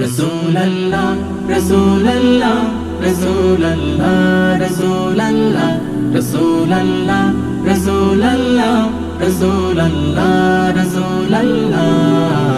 رسول الله رسول الله رسول الله رسول الله رسول الله رسول الله رسول الله رسول الله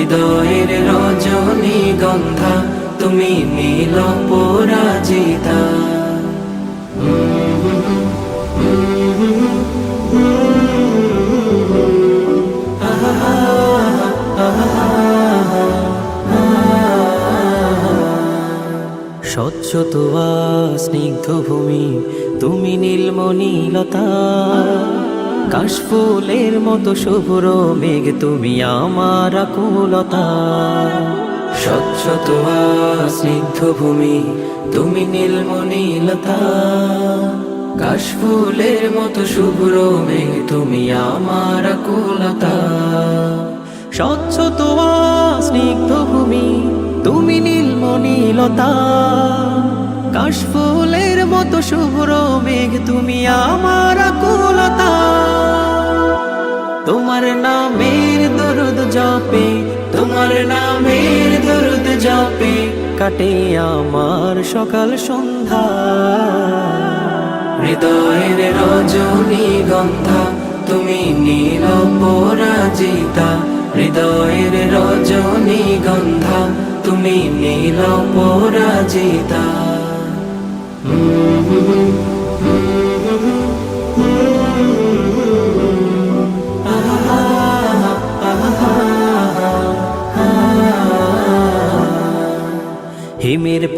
হৃদয়ের রজনী গন্ধা তুমি নীল পরাজিতা। স্বচ্ছ তোয়া স্নিগ্ধ ভূমি তুমি নীলমণিলতা কাশফুলের মতো শুভ্র মেঘ, তুমি আমার আকুলতা। স্বচ্ছ তোয়া স্নিগ্ধ ভূমি, তুমি নীলমণিলতা কাশফুলের মতো শুভ্র মেঘ, তুমি আমার আকুলতা। স্বচ্ছ তোয়া স্নিগ্ধ ভূমি, তুমি নীলমণিলতা কাশফুলের মতো শুভ্র মেঘ, তুমি আমার আকুলতা। তোমার নামের দরুদ জপে, তোমার নামের দরুদ জপে, কাটে আমার সকাল সন্ধ্যা। হৃদয়ের রজনী গন্ধা, তুমি নীল পরাজিতা। হৃদয়ের রজনী গন্ধা, তুমি নীল পরাজিতা। হিমের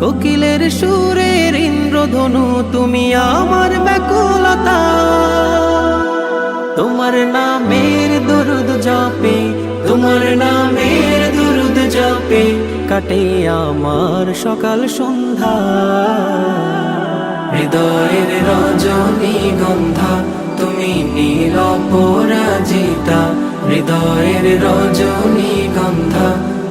কোকিলের সুরের ইন্দ্রধনু, তুমি আমার ব্যাকুলতা। তোমার নামের দরুদ জপে, তোমার নামের দরুদ জপে, কাটে আমার সকাল সন্ধ্যা। হৃদয়ের রজনী গন্ধা, তুমি নীল পরাজিতা হৃদয়ের রজনী গন্ধা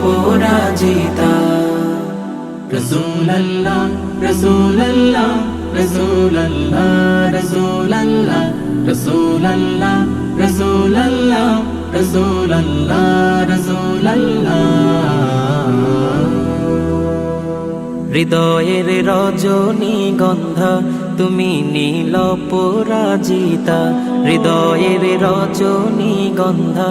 পরাজিতা রসুল্লাহ রসুল্লাহ রসুল্লাহ রসুল্লাহ রসুল্লাহ রসুল্লাহ রসুল্লাহ রসুল্লাহ হৃদয়ের রজনী গন্ধা তুমি নীল পরাজিতা হৃদয়ের রজনী গন্ধা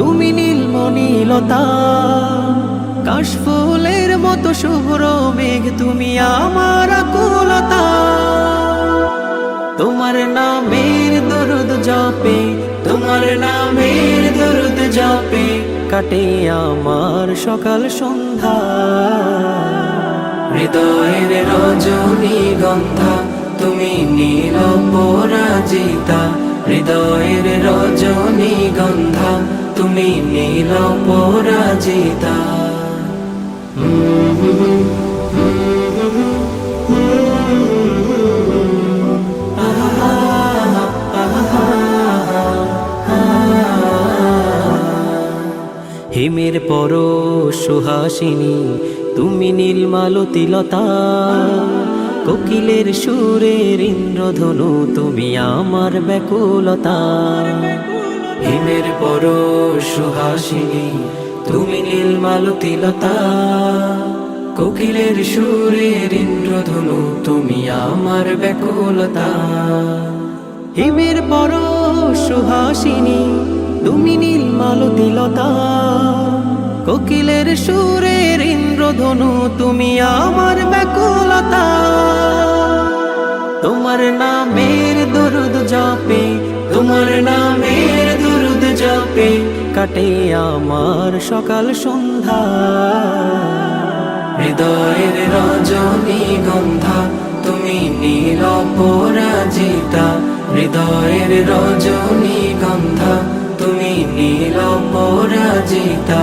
তুমি নীলমণিলতা কাশফুলের মতো শুভ্র মেঘ তুমি আমার আকুলতা। তোমার নামের দরুদ জপে, তোমার নামের দরুদ জপে, কাটে আমার সকাল সন্ধ্যা। হৃদয়ের রজনী গন্ধা তুমি নীল পরাজিতা হৃদয়ের রজনী গন্ধা তুমি নীল পরাজিতা। হিমের পর সুহাসিনী তুমি নীলমালতিলতা কোকিলের সুরের ইন্দ্রধনু, তুমি আমার ব্যাকুলতা। হিমের পর সুহাসিনী, তুমি নীলমালতিলতা কোকিলের সুরের ইন্দ্রধনু, তুমি আমার ব্যাকুলতা। হিমের পর সুহাসিনী, তুমি নীলমালতিলতা কোকিলের সুরের ইন্দ্রধনু, তুমি আমার ব্যাকুলতা। তোমার নামের দরুদ জপে, তোমার নামের দুরুদ জপে, কাটে আমার সকাল সন্ধ্যা। হৃদয়ের রজনী গন্ধা, তুমি নীল পরাজিতা। হৃদয়ের রজনী গন্ধা, তুমি নীল পরাজিতা।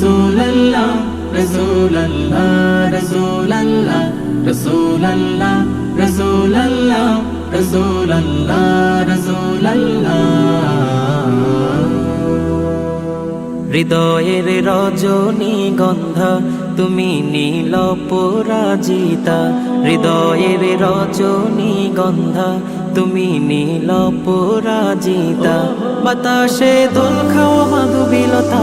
রসুল্লাহ রসুল্লাহ রসুল্লাহ রসুল্লাহ রসুল্লাহ রসুল্লাহ রসুল্লাহ হৃদয়ের রজনী গন্ধা, তুমি নীল পরাজিতা। হৃদয়ের রজনী গন্ধা, তুমি নীল পরাজিতা। বাতাসে দোল খাওয়া মাধবীলতা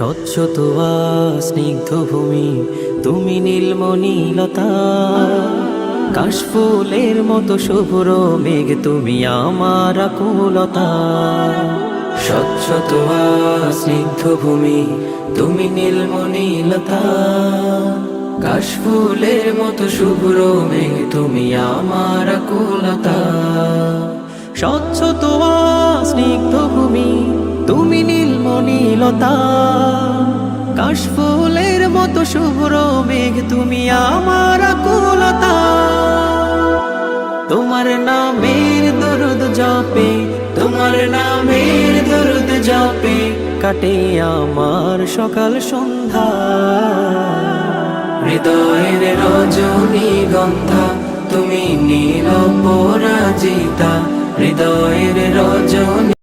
স্বচ্ছ তোয়া স্নিগ্ধ ভূমি তুমি নীলমণিলতা কাশফুলের মতো শুভ্র মেঘ, তুমি আমার আকুলতা। স্বচ্ছ তোয়া স্নিগ্ধ ভূমি তুমি নীলমণিলতা কাশফুলের মতো শুভ্র মেঘ, তুমি আমার কুলতা স্বচ্ছ তোয়া স্নিগ্ধ ভূমি তুমি নীলমণিলতা কাশফুলের মতো শুভ্র মেঘ তুমি আমার আকুলতা। তোমার নামের দরুদ জপে, তোমার নামের দরুদ জপে, কাটে আমার সকাল সন্ধ্যা। হৃদয়ের রজনী গন্ধা তুমি নীল পরাজিতা হৃদয়ের রজনী